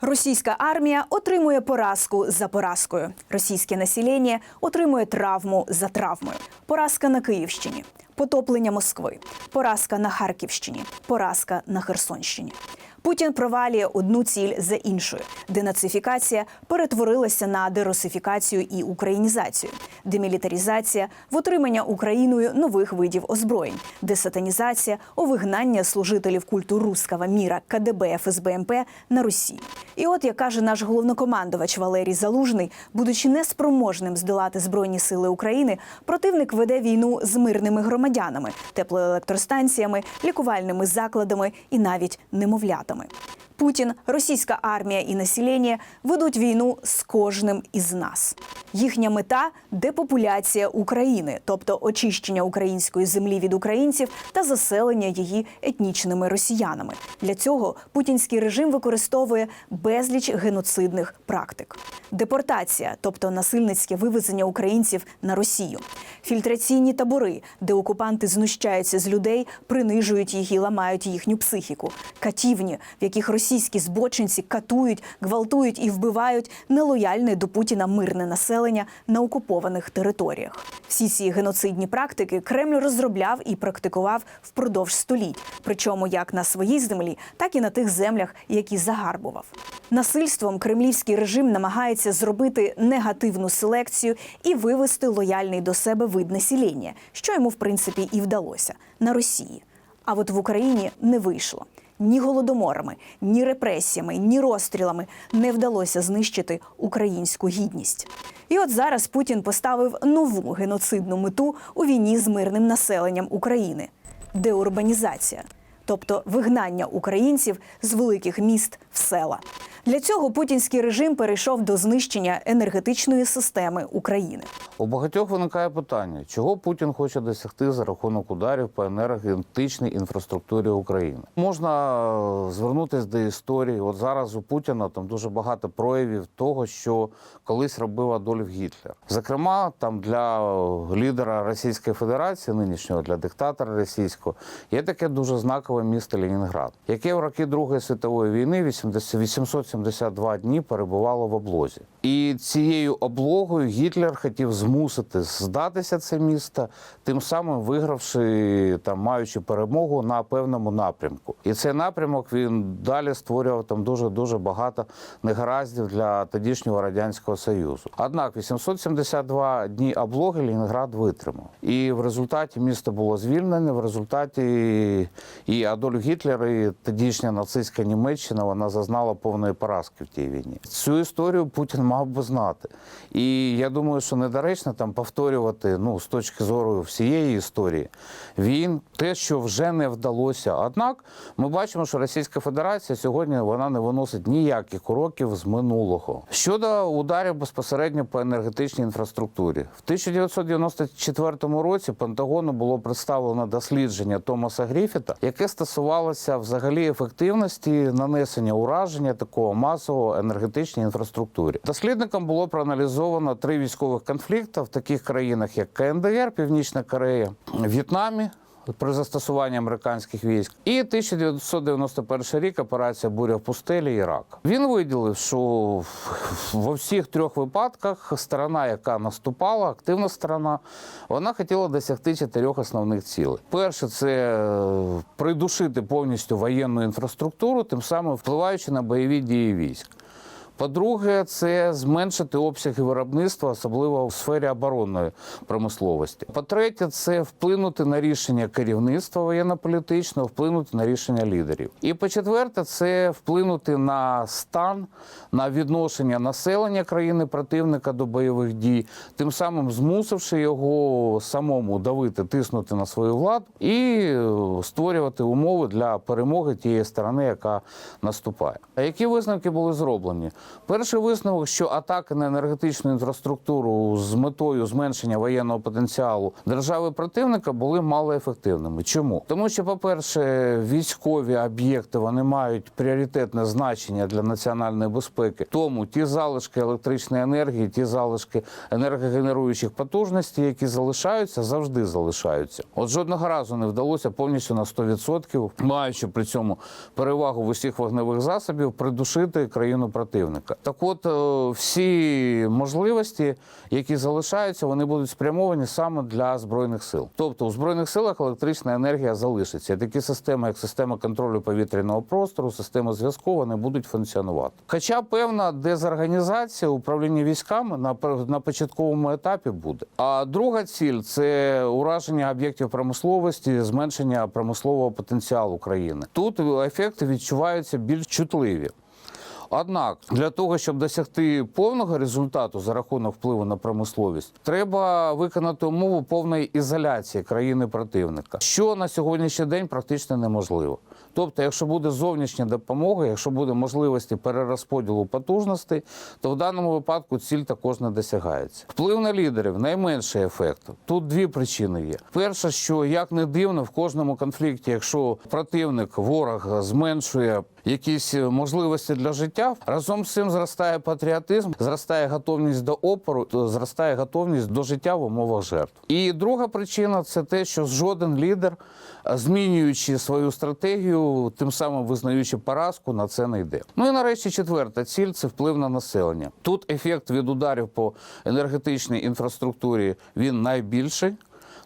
Російська армія отримує поразку за поразкою. Російське населення отримує травму за травмою. Поразка на Київщині, потоплення Москви, поразка на Харківщині, поразка на Херсонщині. Путін провалює одну ціль за іншою. Денацифікація перетворилася на дерусифікацію і українізацію, демілітарізація в отримання Україною нових видів озброєнь, десатанізація у вигнання служителів культу руского міра КДБ ФСБ МП на Росію. І от як каже наш головнокомандувач Валерій Залужний, будучи неспроможним здолати збройні сили України, противник веде війну з мирними громадянами, теплоелектростанціями, лікувальними закладами і навіть немовлятами силами. Путін, російська армія і населення ведуть війну з кожним із нас. Їхня мета депопуляція України, тобто очищення української землі від українців та заселення її етнічними росіянами. Для цього путінський режим використовує безліч геноцидних практик: депортація, тобто насильницьке вивезення українців на Росію, фільтраційні табори, де окупанти знущаються з людей, принижують їх і ламають їхню психіку, катівні, в яких російські збочинці катують, гвалтують і вбивають нелояльне до Путіна мирне населення на окупованих територіях. Всі ці геноцидні практики Кремль розробляв і практикував впродовж століть, причому як на своїй землі, так і на тих землях, які загарбував. Насильством кремлівський режим намагається зробити негативну селекцію і вивести лояльний до себе вид населення, що йому в принципі і вдалося на Росії. А от в Україні не вийшло. Ні голодоморами, ні репресіями, ні розстрілами не вдалося знищити українську гідність. І от зараз Путін поставив нову геноцидну мету у війні з мирним населенням України деурбанізація, тобто вигнання українців з великих міст в села. Для цього путінський режим перейшов до знищення енергетичної системи України. У багатьох виникає питання, чого Путін хоче досягти за рахунок ударів по енергетичній інфраструктурі України. Можна е, звернутися до історії. От зараз у Путіна там дуже багато проявів того, що колись робив Адольф Гітлер. Зокрема, там для е, лідера Російської Федерації, нинішнього для диктатора російського, є таке дуже знакове місто Ленінград, яке в роки Другої світової війни 872 дні перебувало в облозі. І цією облогою Гітлер хотів змусити здатися це місто, тим самим вигравши там, маючи перемогу на певному напрямку. І цей напрямок він далі створював там дуже дуже багато негараздів для тодішнього радянського союзу. Однак 872 дні облоги Ленінград витримав. І в результаті місто було звільнене. В результаті і Адольф Гітлер, і тодішня нацистська Німеччина вона зазнала повної поразки в тій війні. Цю історію Путін мав би знати. І я думаю, що недоречно там повторювати ну, з точки зору всієї історії. Він те, що вже не вдалося. Однак ми бачимо, що Російська Федерація сьогодні вона не виносить ніяких уроків з минулого. Щодо ударів безпосередньо по енергетичній інфраструктурі, в 1994 році Пентагону було представлено дослідження Томаса Гріфіта, яке стосувалося взагалі ефективності нанесення ураження такого масового енергетичній інфраструктурі. Дослідникам було проаналізовано три військових конфлікти в таких країнах, як КНДР, Північна Корея, В'єтнамі. При застосуванні американських військ і 1991 рік операція Буря в пустелі Ірак. Він виділив, що во всіх трьох випадках сторона, яка наступала, активна сторона, вона хотіла досягти чотирьох основних цілей. Перше, це е, придушити повністю воєнну інфраструктуру, тим самим впливаючи на бойові дії військ. По-друге, це зменшити обсяги виробництва, особливо у сфері оборонної промисловості. По-третє, це вплинути на рішення керівництва воєнно-політичного, вплинути на рішення лідерів. І по-четверте, це вплинути на стан, на відношення населення країни противника до бойових дій, тим самим змусивши його самому давити, тиснути на свою владу і е, створювати умови для перемоги тієї сторони, яка наступає. А які висновки були зроблені? Перший висновок, що атаки на енергетичну інфраструктуру з метою зменшення воєнного потенціалу держави противника були малоефективними. Чому? Тому що, по-перше, військові об'єкти вони мають пріоритетне значення для національної безпеки. Тому ті залишки електричної енергії, ті залишки енергогенеруючих потужностей, які залишаються, завжди залишаються. От жодного разу не вдалося повністю на 100%, маючи при цьому перевагу в усіх вогневих засобів, придушити країну противника. Так от е, всі можливості, які залишаються, вони будуть спрямовані саме для збройних сил. Тобто у збройних силах електрична енергія залишиться. Такі системи, як система контролю повітряного простору, система зв'язку, вони будуть функціонувати. Хоча певна дезорганізація управління військами на на початковому етапі буде. А друга ціль це ураження об'єктів промисловості, зменшення промислового потенціалу країни. Тут ефекти відчуваються більш чутливі. Однак для того, щоб досягти повного результату за рахунок впливу на промисловість, треба виконати умову повної ізоляції країни противника, що на сьогоднішній день практично неможливо. Тобто, якщо буде зовнішня допомога, якщо буде можливості перерозподілу потужностей, то в даному випадку ціль також не досягається. Вплив на лідерів найменший ефект. Тут дві причини є. Перша, що як не дивно, в кожному конфлікті, якщо противник, ворог зменшує якісь можливості для життя, разом з цим зростає патріотизм, зростає готовність до опору, зростає готовність до життя в умовах жертв. І друга причина це те, що жоден лідер, е, змінюючи свою стратегію, тим самим визнаючи поразку, на це не йде. Ну і нарешті четверта ціль це вплив на населення. Тут ефект від ударів по енергетичній інфраструктурі він найбільший.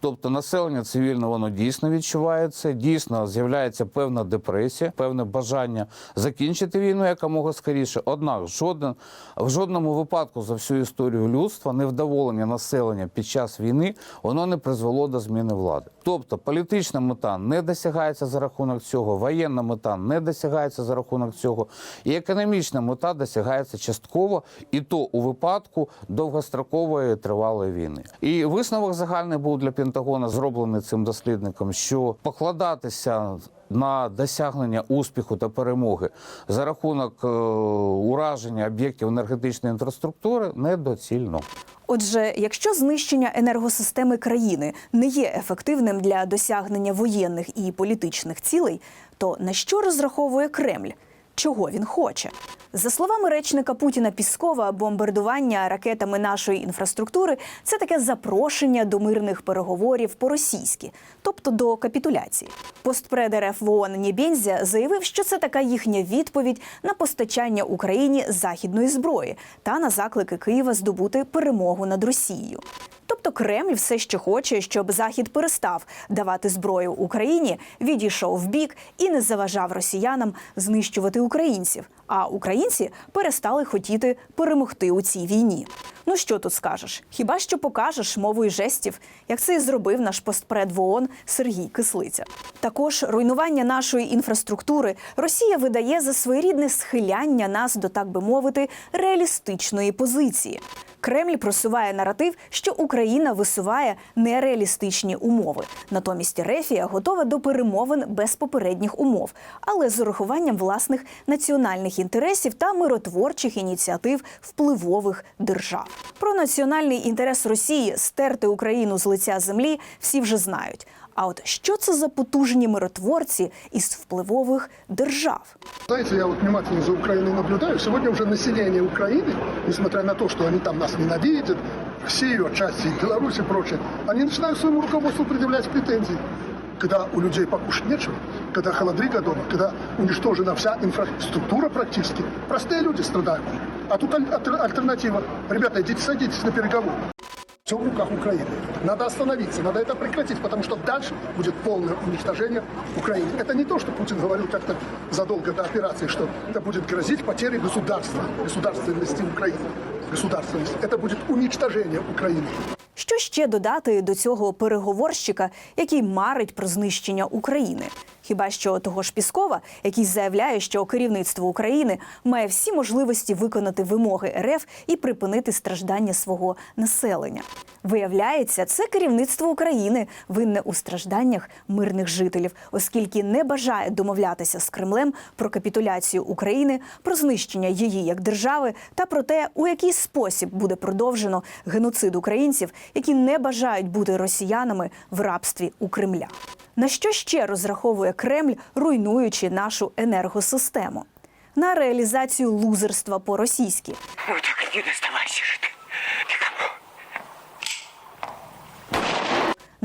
Тобто населення цивільне воно дійсно відчувається, дійсно з'являється певна депресія, певне бажання закінчити війну якомога скоріше. Однак, жоден в жодному випадку за всю історію людства невдоволення населення під час війни воно не призвело до зміни влади. Тобто політична мета не досягається за рахунок цього, воєнна мета не досягається за рахунок цього, і економічна мета досягається частково, і то у випадку довгострокової тривалої війни. І висновок загальний був для Пентагона зроблений цим дослідником, що покладатися на досягнення успіху та перемоги за рахунок е, ураження об'єктів енергетичної інфраструктури недоцільно. Отже, якщо знищення енергосистеми країни не є ефективним для досягнення воєнних і політичних цілей, то на що розраховує Кремль? Чого він хоче? За словами речника Путіна Піскова, бомбардування ракетами нашої інфраструктури це таке запрошення до мирних переговорів по-російськи, тобто до капітуляції. Постпред РФ ООН Нєбєнзя заявив, що це така їхня відповідь на постачання Україні західної зброї та на заклики Києва здобути перемогу над Росією. Тобто Кремль все ще хоче, щоб Захід перестав давати зброю Україні, відійшов в бік і не заважав росіянам знищувати українців. А українці перестали хотіти перемогти у цій війні. Ну що тут скажеш? Хіба що покажеш мовою жестів, як це і зробив наш постпред в Сергій Кислиця. Також руйнування нашої інфраструктури Росія видає за своєрідне схиляння нас до так би мовити реалістичної позиції. Кремль просуває наратив, що Україна висуває нереалістичні умови. Натомість Рефія готова до перемовин без попередніх умов, але з урахуванням власних національних інтересів та миротворчих ініціатив впливових держав. Про національний інтерес Росії стерти Україну з лиця землі всі вже знають. А от що це за потужні миротворці із впливових держав? Знаете, я вот внимательно за Украиной наблюдаю. Сегодня уже население Украины, несмотря на то, что они там нас ненавидят, Россию, отчасти Беларусь и прочее, они начинают своему руководству предъявлять претензии. Когда у людей покушать нечего, когда холодрыга дома, когда уничтожена вся инфраструктура практически, простые люди страдают. А тут аль- альтер- альтернатива. Ребята, идите садитесь на переговоры. Все в руках Украины. Надо остановиться, надо это прекратить, потому что дальше будет полное уничтожение Украины. Это не то, что Путин говорил как-то задолго до операции, что это будет грозить потерей государства, государственности Украины. Государственность. Это будет уничтожение Украины. Що ще додати до цього переговорщика, який марить про знищення України? Хіба що того ж Піскова, який заявляє, що керівництво України має всі можливості виконати вимоги РФ і припинити страждання свого населення. Виявляється, це керівництво України винне у стражданнях мирних жителів, оскільки не бажає домовлятися з Кремлем про капітуляцію України, про знищення її як держави та про те, у який спосіб буде продовжено геноцид українців, які не бажають бути росіянами в рабстві у Кремля. На що ще розраховує Кремль, руйнуючи нашу енергосистему? На реалізацію лузерства по-російськи. Ну так не доставайся ты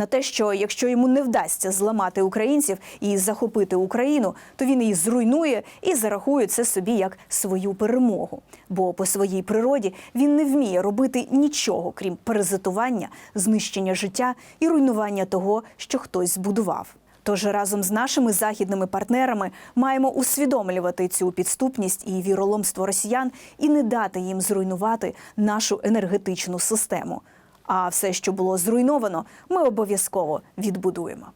на те, що якщо йому не вдасться зламати українців і захопити Україну, то він її зруйнує і зарахує це собі як свою перемогу. Бо по своїй природі він не вміє робити нічого, крім паразитування, знищення життя і руйнування того, що хтось збудував. Тож разом з нашими західними партнерами маємо усвідомлювати цю підступність і віроломство росіян і не дати їм зруйнувати нашу енергетичну систему. А все, що було зруйновано, ми обов'язково відбудуємо.